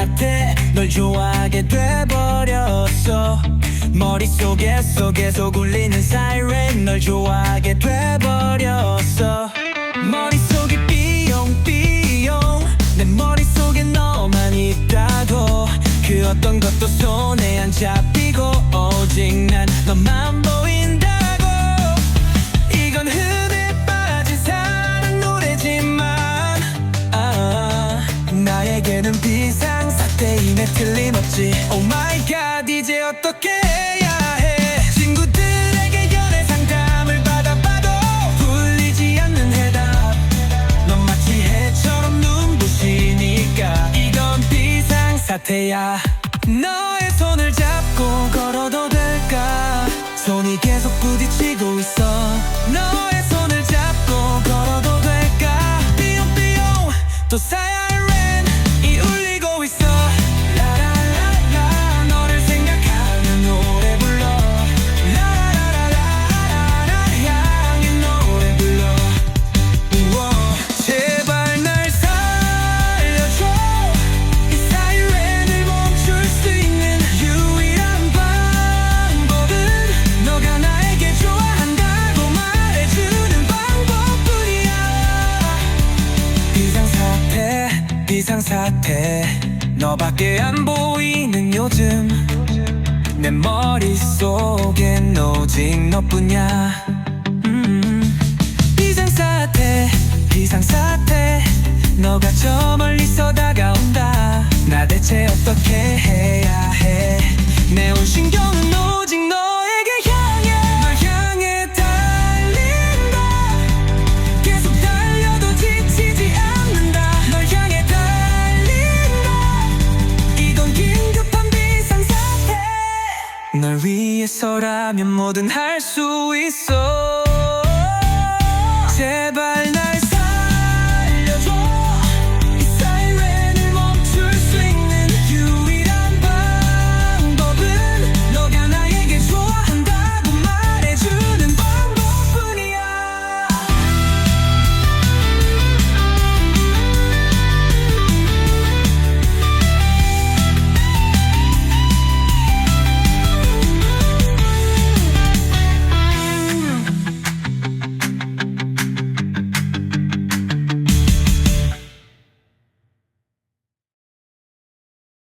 비상사태 널 좋아하게 돼버렸어. 머릿속에 속에서 굴리는 사이렌 널 좋아하게 돼버렸어. 머릿속이 삐용삐용. 내 머릿속에 너만 있다고. 그 어떤 것도 손에 안 잡히고 비상사태임에 틀림없지. Oh my god 이제 어떻게 해야 해? 친구들에게 연애 상담을 받아봐도 풀리지 않는 해답. 넌 마치 해처럼 눈부시니까 이건 비상사태야. 너의 손을 잡고 걸어도 될까? 손이 계속 부딪히고 있어 비상사태 비상 사태 너밖에 안 보이는 요즘. 내 머릿속엔 오직 너뿐이야. 음. 비상 사태 비상 사태. 너가 저 멀리서 다가온다. 나 대체 어떻게 있다면 뭐든 할 수 있어.